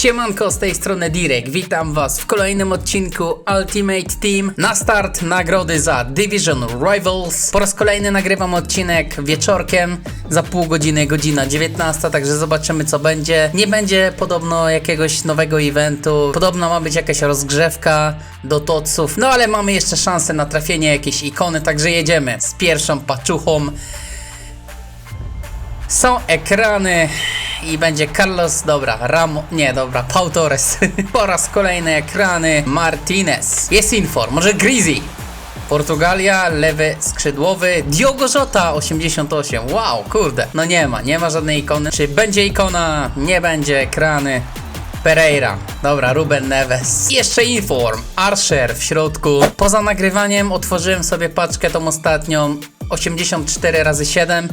Siemanko, z tej strony Direk, witam was w kolejnym odcinku Ultimate Team. Na start nagrody za Division Rivals. Po raz kolejny nagrywam odcinek wieczorkiem, za pół godziny, godzina 19, także zobaczymy co będzie. Nie będzie podobno jakiegoś nowego eventu, podobno ma być jakaś rozgrzewka do toców, no ale mamy jeszcze szansę na trafienie jakiejś ikony, także jedziemy z pierwszą paczuchą. Są ekrany i będzie Carlos, dobra, Ramo, nie, dobra, Pau Torres. po raz kolejny ekrany Martinez. Jest inform, może Grizzly. Portugalia, lewy skrzydłowy, Diogo Jota 88, wow, kurde, no nie ma, nie ma żadnej ikony. Czy będzie ikona? Nie będzie, ekrany. Pereira, dobra, Ruben Neves. Jeszcze inform, Archer w środku. Poza nagrywaniem otworzyłem sobie paczkę tą ostatnią 84 razy 7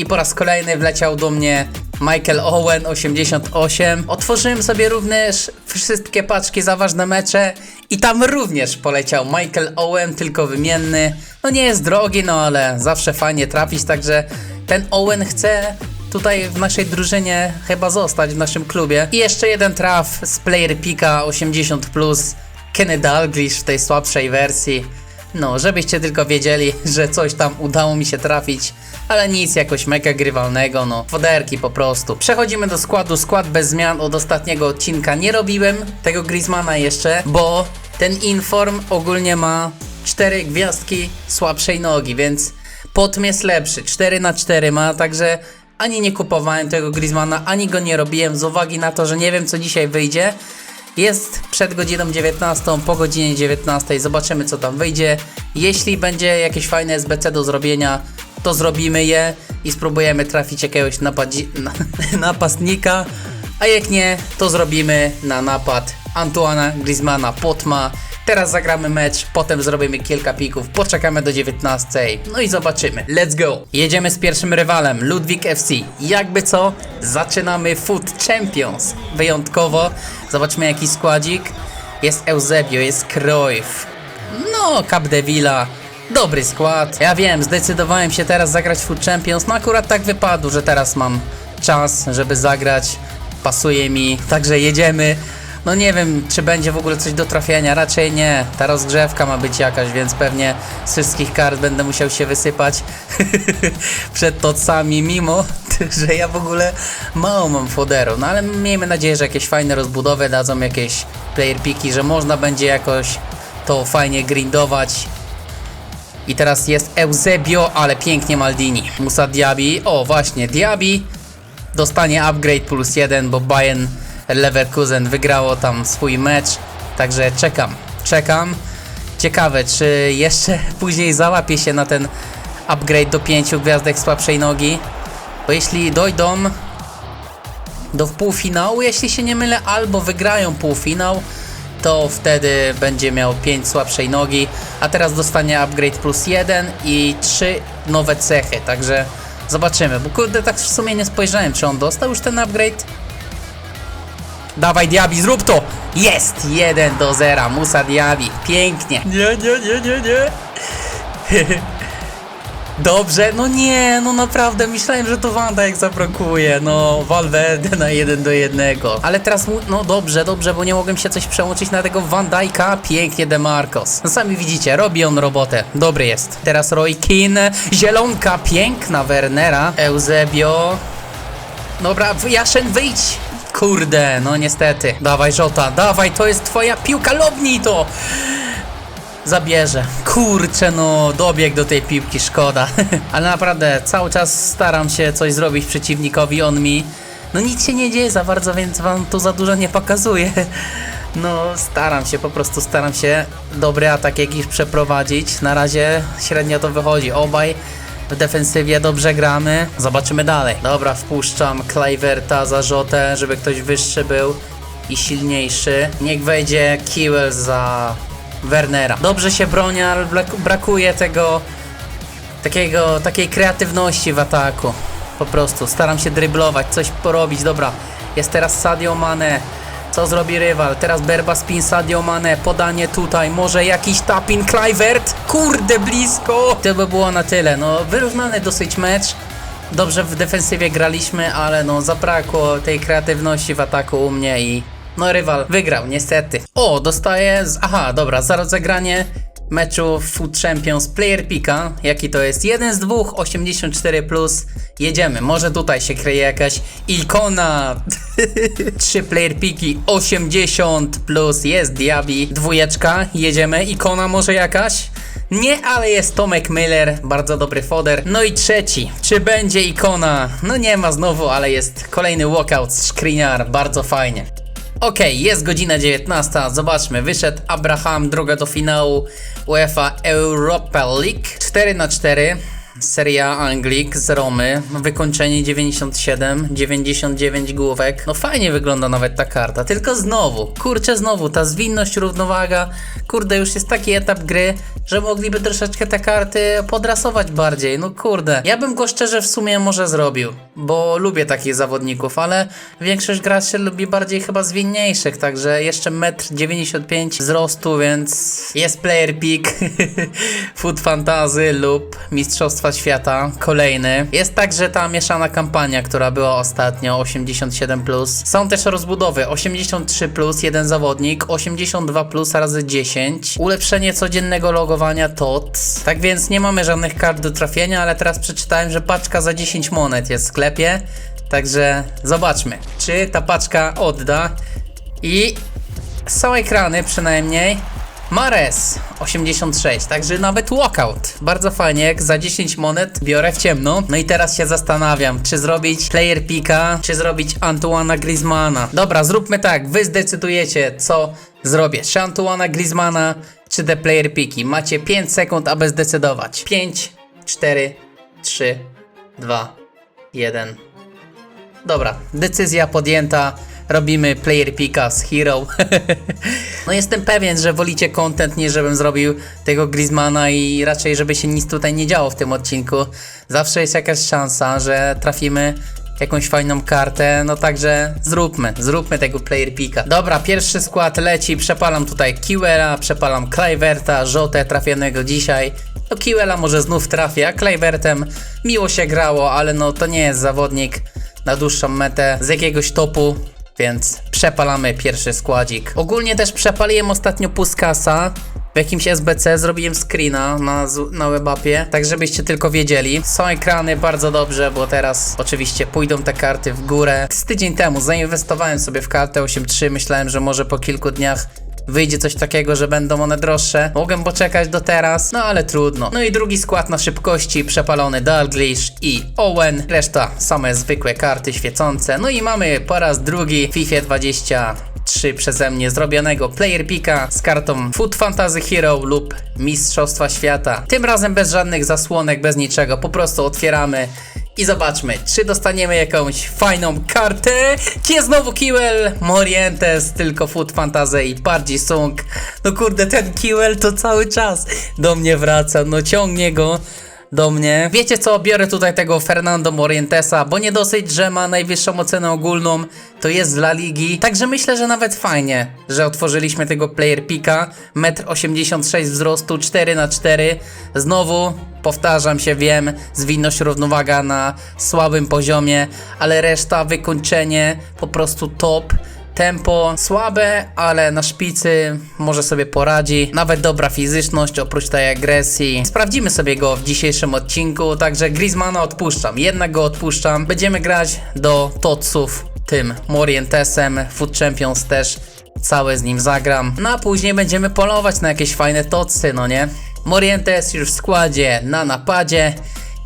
i po raz kolejny wleciał do mnie Michael Owen 88. Otworzyłem sobie również wszystkie paczki za ważne mecze i tam również poleciał Michael Owen, tylko wymienny. No nie jest drogi, no ale zawsze fajnie trafić, także ten Owen chce tutaj w naszej drużynie chyba zostać, w naszym klubie. I jeszcze jeden traf z Player Pika 80+, plus, Kenny Dalglish w tej słabszej wersji. No, żebyście tylko wiedzieli, że coś tam udało mi się trafić, ale nic jakoś mega grywalnego, no, foderki po prostu. Przechodzimy do składu, skład bez zmian od ostatniego odcinka. Nie robiłem tego Griezmana jeszcze, bo ten Inform ogólnie ma 4 gwiazdki słabszej nogi, więc Potm jest lepszy, 4 na 4 ma, także ani nie kupowałem tego Griezmana, ani go nie robiłem z uwagi na to, że nie wiem co dzisiaj wyjdzie. Jest przed godziną 19, po godzinie 19, zobaczymy co tam wyjdzie. Jeśli będzie jakieś fajne SBC do zrobienia, to zrobimy je i spróbujemy trafić jakiegoś napadzi- na- napastnika, a jak nie, to zrobimy na napad Antoana Griezmana Potma. Teraz zagramy mecz, potem zrobimy kilka pików, poczekamy do 19, no i zobaczymy. Let's go! Jedziemy z pierwszym rywalem, Ludwik FC. Jakby co, zaczynamy Foot Champions. Wyjątkowo, zobaczmy jaki składzik. Jest Eusebio, jest Cruyff, no, Capdevila. Dobry skład. Ja wiem, zdecydowałem się teraz zagrać w Food Champions. No akurat tak wypadło, że teraz mam czas, żeby zagrać. Pasuje mi, także jedziemy. No nie wiem, czy będzie w ogóle coś do trafienia. Raczej nie. Ta rozgrzewka ma być jakaś, więc pewnie z wszystkich kart będę musiał się wysypać przed tocami, mimo że ja w ogóle mało mam foderu. No ale miejmy nadzieję, że jakieś fajne rozbudowy dadzą jakieś player piki, że można będzie jakoś to fajnie grindować. I teraz jest Eusebio, ale pięknie Maldini. Musa Diaby, o właśnie, Diaby dostanie upgrade plus jeden, bo Bayern Leverkusen wygrało tam swój mecz. Także czekam, czekam. Ciekawe, czy jeszcze później załapie się na ten upgrade do pięciu gwiazdek słabszej nogi. Bo jeśli dojdą do półfinału, jeśli się nie mylę, albo wygrają półfinał, to wtedy będzie miał 5 słabszej nogi, a teraz dostanie upgrade plus 1 i 3 nowe cechy, także zobaczymy, bo kurde tak w sumie nie spojrzałem, czy on dostał już ten upgrade? Dawaj Diaby, zrób to! Jest! 1 do 0, Musa Diaby, pięknie! Nie, nie, nie, nie, nie! Dobrze, no nie, no naprawdę myślałem, że to Wanda jak zablokuje, no Valverde na 1 do 1. Ale teraz, mu- no dobrze, dobrze, bo nie mogłem się coś przełączyć na tego Van Dijk'a, pięknie Demarcos. No sami widzicie, robi on robotę, dobry jest. Teraz Roy Keane, zielonka, piękna Wernera, Eusebio. Dobra, Jaszen wyjdź! Kurde, no niestety. Dawaj Żota, dawaj, to jest twoja piłka, lobnij to! Zabierze. Kurczę, no dobieg do tej piłki, szkoda. Ale naprawdę, cały czas staram się coś zrobić przeciwnikowi, on mi... No nic się nie dzieje za bardzo, więc wam tu za dużo nie pokazuję. No, staram się, po prostu staram się dobry atak jakiś przeprowadzić. Na razie średnio to wychodzi. Obaj w defensywie dobrze gramy. Zobaczymy dalej. Dobra, wpuszczam Kluiverta za Rzotę, żeby ktoś wyższy był i silniejszy. Niech wejdzie Kiwel za Wernera. Dobrze się broni, ale brak- brakuje tego takiego, takiej kreatywności w ataku. Po prostu staram się dryblować, coś porobić. Dobra, jest teraz Sadio Mane. Co zrobi rywal? Teraz Berba spin Sadio Mane. Podanie tutaj. Może jakiś tapin Kluivert? Kurde, blisko! To by było na tyle. No, wyrównany dosyć mecz. Dobrze w defensywie graliśmy, ale no zabrakło tej kreatywności w ataku u mnie i No rywal wygrał, niestety. O, dostaje z... Aha, dobra, za rozegranie meczu Food Champions Player Pika. Jaki to jest? Jeden z dwóch, 84+. Plus. Jedziemy, może tutaj się kryje jakaś ikona. Trzy player piki, 80 plus, jest Diabi, dwójeczka, jedziemy, ikona może jakaś? Nie, ale jest Tomek Miller, bardzo dobry foder. No i trzeci, czy będzie ikona? No nie ma znowu, ale jest kolejny walkout, screener, bardzo fajnie. Okej, jest godzina 19, zobaczmy, wyszedł Abraham, droga do finału UEFA Europa League. 4 na 4 Seria Anglik z Romy, wykończenie 97, 99 główek. No fajnie wygląda nawet ta karta, tylko znowu, kurczę znowu, ta zwinność, równowaga, kurde już jest taki etap gry, że mogliby troszeczkę te karty podrasować bardziej, no kurde. Ja bym go szczerze w sumie może zrobił, bo lubię takich zawodników, ale większość graczy lubi bardziej chyba zwinniejszych, także jeszcze 1,95 m wzrostu, więc jest player pick, food fantazy lub Mistrzostwa Świata, kolejny. Jest także ta mieszana kampania, która była ostatnio, 87+. Plus. Są też rozbudowy, 83+, plus, jeden zawodnik, 82+, plus razy 10. Ulepszenie codziennego logowania TOT. Tak więc nie mamy żadnych kart do trafienia, ale teraz przeczytałem, że paczka za 10 monet jest w sklepie. Także zobaczmy, czy ta paczka odda. I są ekrany przynajmniej. Mares 86, także nawet walkout. Bardzo fajnie, jak za 10 monet biorę w ciemno. No i teraz się zastanawiam, czy zrobić player pika, czy zrobić Antoana Griezmana. Dobra, zróbmy tak, wy zdecydujecie, co zrobię. Czy Antoana Griezmana, czy te player piki. Macie 5 sekund, aby zdecydować. 5, 4, 3, 2, 1. Dobra, decyzja podjęta. Robimy player pika z Hero. no jestem pewien, że wolicie content niż żebym zrobił tego Griezmana i raczej żeby się nic tutaj nie działo w tym odcinku. Zawsze jest jakaś szansa, że trafimy jakąś fajną kartę, no także zróbmy, zróbmy tego player pika. Dobra, pierwszy skład leci, przepalam tutaj Kiwera, przepalam Kluiverta, Żotę trafionego dzisiaj. No Kiwela może znów trafię, a Kluivertem miło się grało, ale no to nie jest zawodnik na dłuższą metę z jakiegoś topu, więc przepalamy pierwszy składzik. Ogólnie też przepaliłem ostatnio Puskasa. W jakimś SBC zrobiłem screena na, na webapie, tak żebyście tylko wiedzieli. Są ekrany bardzo dobrze, bo teraz oczywiście pójdą te karty w górę. Z tydzień temu zainwestowałem sobie w kartę 8.3, myślałem, że może po kilku dniach wyjdzie coś takiego, że będą one droższe. Mogłem poczekać do teraz, no ale trudno. No i drugi skład na szybkości, przepalony Dalglish i Owen. Reszta same zwykłe karty świecące. No i mamy po raz drugi FIFA 20 3 przeze mnie zrobionego player pika z kartą Food Fantasy Hero lub Mistrzostwa Świata. Tym razem bez żadnych zasłonek, bez niczego, po prostu otwieramy i zobaczmy, czy dostaniemy jakąś fajną kartę. Nie znowu Kiwel, Morientes, tylko Food Fantasy i Pardzi Sung. No kurde, ten Kiwel to cały czas do mnie wraca, no ciągnie go do mnie. Wiecie co, biorę tutaj tego Fernando Morientesa, bo nie dosyć, że ma najwyższą ocenę ogólną, to jest z La Ligi. Także myślę, że nawet fajnie, że otworzyliśmy tego player pika. 1,86 m wzrostu, 4 na 4 Znowu, powtarzam się, wiem, zwinność równowaga na słabym poziomie, ale reszta, wykończenie, po prostu top. Tempo słabe, ale na szpicy może sobie poradzi. Nawet dobra fizyczność oprócz tej agresji. Sprawdzimy sobie go w dzisiejszym odcinku, także Griezmana odpuszczam. Jednak go odpuszczam. Będziemy grać do Totsów tym Morientesem. Food Champions też całe z nim zagram. No a później będziemy polować na jakieś fajne Totsy, no nie? Morientes już w składzie na napadzie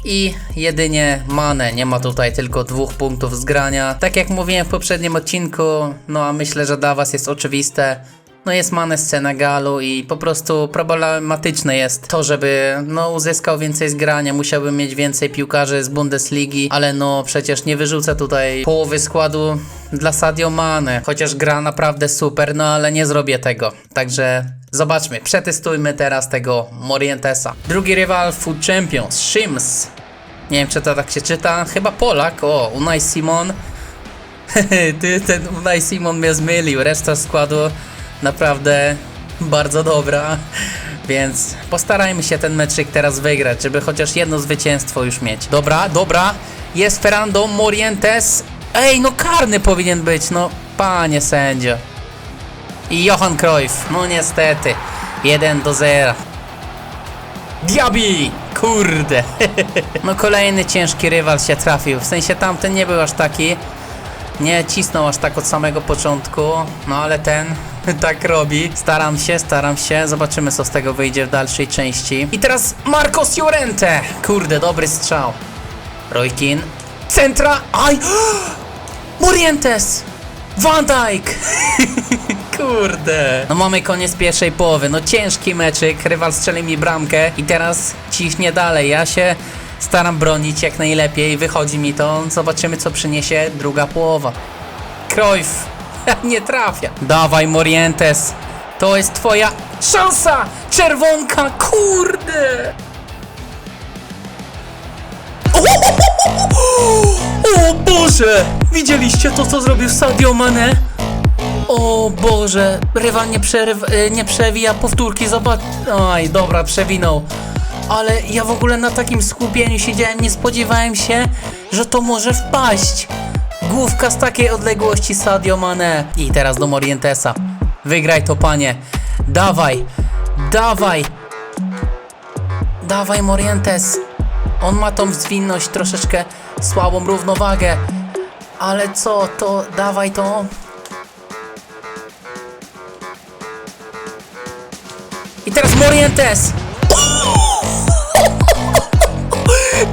i jedynie Mane. Nie ma tutaj tylko dwóch punktów z grania. Tak jak mówiłem w poprzednim odcinku, no a myślę, że dla Was jest oczywiste. No jest Mane z Senegalu i po prostu problematyczne jest to, żeby no uzyskał więcej zgrania, musiałbym mieć więcej piłkarzy z Bundesligi, ale no przecież nie wyrzucę tutaj połowy składu dla Sadio Mane, chociaż gra naprawdę super, no ale nie zrobię tego. Także zobaczmy, przetestujmy teraz tego Morientesa. Drugi rywal Food Champions, Shims. Nie wiem, czy to tak się czyta. Chyba Polak. O, Unai Simon. Ty, ten Unai Simon mnie zmylił. Reszta składu naprawdę bardzo dobra. Więc postarajmy się ten meczyk teraz wygrać, żeby chociaż jedno zwycięstwo już mieć. Dobra, dobra. Jest Ferrando Morientes. Ej, no karny powinien być, no panie sędzio. I Johan Cruyff. No niestety. 1 do 0. Diabi! Kurde. No kolejny ciężki rywal się trafił. W sensie tamten nie był aż taki. Nie cisnął aż tak od samego początku. No ale ten tak robi. Staram się, staram się. Zobaczymy co z tego wyjdzie w dalszej części. I teraz Marcos Llorente. Kurde, dobry strzał. Roykin. Centra. Aj! Morientes! Van Dijk! Kurde. No mamy koniec pierwszej połowy. No ciężki meczyk. Rywal strzelił mi bramkę i teraz ciśnie dalej. Ja się staram bronić jak najlepiej. Wychodzi mi to. Zobaczymy co przyniesie druga połowa. Cruyff. Nie trafia. Dawaj Morientes. To jest twoja szansa. Czerwonka. Kurde. O Boże! Widzieliście to, co zrobił Sadio Mane? O Boże, rywal nie, y, nie przewija powtórki, zobacz. Oj, dobra, przewinął. Ale ja w ogóle na takim skupieniu siedziałem, nie spodziewałem się, że to może wpaść. Główka z takiej odległości Sadio Mane. I teraz do Morientesa. Wygraj to, panie. Dawaj, dawaj. Dawaj, Morientes. On ma tą zwinność, troszeczkę słabą równowagę. Ale co, to dawaj to. I teraz Morientes!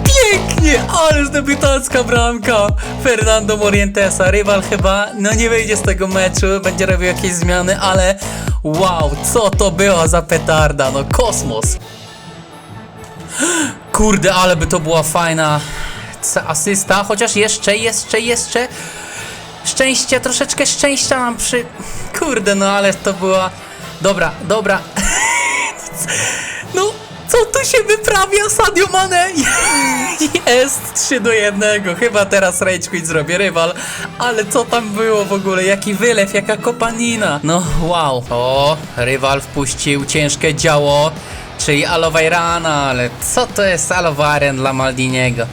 Pięknie! Ależ debiutacka bramka Fernando Morientesa. Rywal chyba, no nie wyjdzie z tego meczu, będzie robił jakieś zmiany, ale wow, co to było za petarda, no kosmos. Kurde, ale by to była fajna asysta, chociaż jeszcze, jeszcze, jeszcze szczęście, troszeczkę szczęścia nam przy... Kurde, no ale to była... Dobra, dobra. No, co tu się wyprawia, Sadio Mane? Jest 3 do 1. Chyba teraz Rage Quit zrobię rywal. Ale co tam było w ogóle? Jaki wylew, jaka kopanina. No, wow. O, rywal wpuścił ciężkie działo, czyli Alowajrana, ale co to jest Alowaren dla Maldiniego?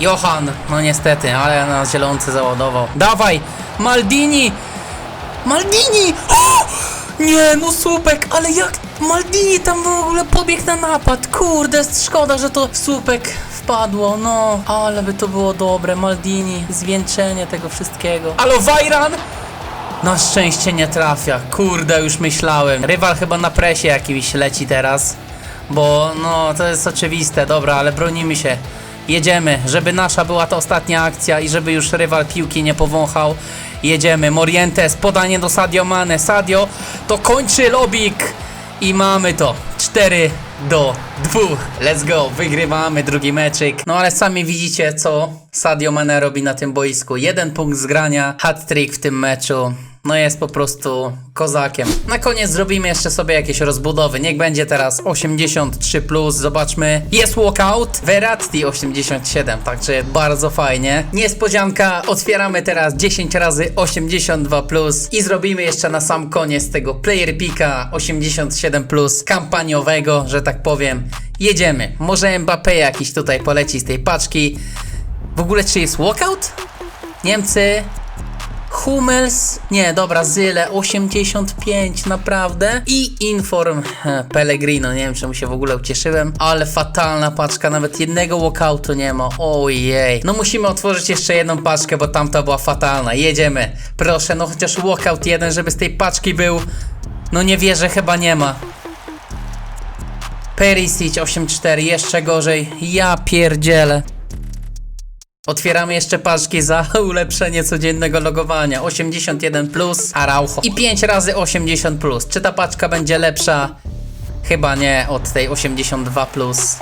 Johan, no niestety, ale na zielonce załadował. Dawaj, Maldini! Maldini! O! Nie, no słupek, ale jak Maldini tam w ogóle pobiegł na napad. Kurde, szkoda, że to słupek wpadło. No, ale by to było dobre. Maldini, zwieńczenie tego wszystkiego. Alo, Wajran! Na szczęście nie trafia. Kurde, już myślałem. Rywal chyba na presie jakimś leci teraz. Bo no, to jest oczywiste. Dobra, ale bronimy się. Jedziemy, żeby nasza była to ostatnia akcja i żeby już rywal piłki nie powąchał. Jedziemy, Morientes, podanie do Sadio Mane. Sadio to kończy lobik. I mamy to. 4 do 2. Let's go. Wygrywamy drugi meczyk. No ale sami widzicie, co Sadio Mane robi na tym boisku. Jeden punkt z grania, hat-trick w tym meczu. No jest po prostu kozakiem. Na koniec zrobimy jeszcze sobie jakieś rozbudowy. Niech będzie teraz 83 plus. Zobaczmy. Jest walkout. Verratti 87. Także bardzo fajnie. Niespodzianka. Otwieramy teraz 10 razy 82 plus i zrobimy jeszcze na sam koniec tego player picka 87 plus kampaniowego, że tak powiem. Jedziemy. Może Mbappé jakiś tutaj poleci z tej paczki. W ogóle czy jest walkout? Niemcy Hummels, nie, dobra, Zyle 85, naprawdę. I Inform Pellegrino, nie wiem czemu się w ogóle ucieszyłem, ale fatalna paczka, nawet jednego walkoutu nie ma. Ojej. No musimy otworzyć jeszcze jedną paczkę, bo tamta była fatalna. Jedziemy. Proszę, no chociaż walkout jeden, żeby z tej paczki był. No nie wierzę, chyba nie ma. Perisic 8-4, jeszcze gorzej. Ja pierdzielę. Otwieramy jeszcze paczki za ulepszenie codziennego logowania. 81 plus, Araujo. I 5 razy 80 plus. Czy ta paczka będzie lepsza? Chyba nie od tej 82 plus.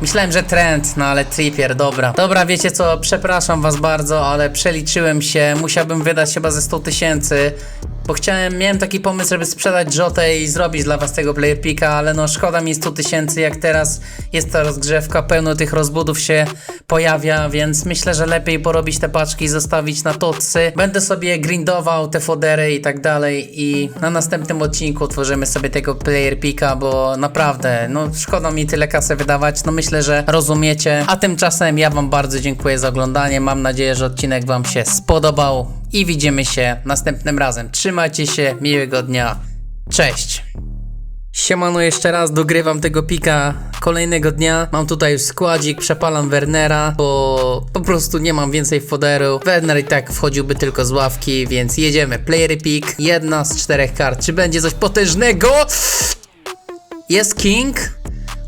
Myślałem, że trend, no ale Trippier, dobra. Dobra, wiecie co, przepraszam was bardzo, ale przeliczyłem się, musiałbym wydać chyba ze 100 tysięcy, bo chciałem, miałem taki pomysł, żeby sprzedać Jotę i zrobić dla was tego player picka, ale no szkoda mi 100 tysięcy, jak teraz jest ta rozgrzewka, pełno tych rozbudów się pojawia, więc myślę, że lepiej porobić te paczki zostawić na tocy. Będę sobie grindował te fodery i tak dalej i na następnym odcinku tworzymy sobie tego player picka, bo naprawdę, no szkoda mi tyle kasy wydawać, no myślę, że rozumiecie. A tymczasem ja wam bardzo dziękuję za oglądanie, mam nadzieję, że odcinek wam się spodobał i widzimy się następnym razem. Trzymajcie się, miłego dnia. Cześć! Siemano, jeszcze raz dogrywam tego pika kolejnego dnia. Mam tutaj już składzik, przepalam Wernera, bo po prostu nie mam więcej foderu. Werner i tak wchodziłby tylko z ławki, więc jedziemy. Player pick, jedna z czterech kart. Czy będzie coś potężnego? Jest King.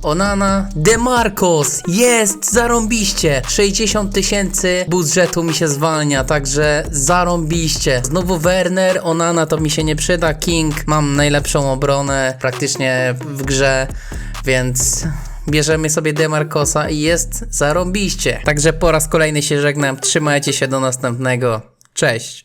Onana, Demarcos, jest, zarąbiście, 60 tysięcy budżetu mi się zwalnia, także zarąbiście. Znowu Werner, Onana to mi się nie przyda, King, mam najlepszą obronę praktycznie w grze, więc bierzemy sobie Demarcosa i jest zarąbiście. Także po raz kolejny się żegnam, trzymajcie się do następnego, cześć.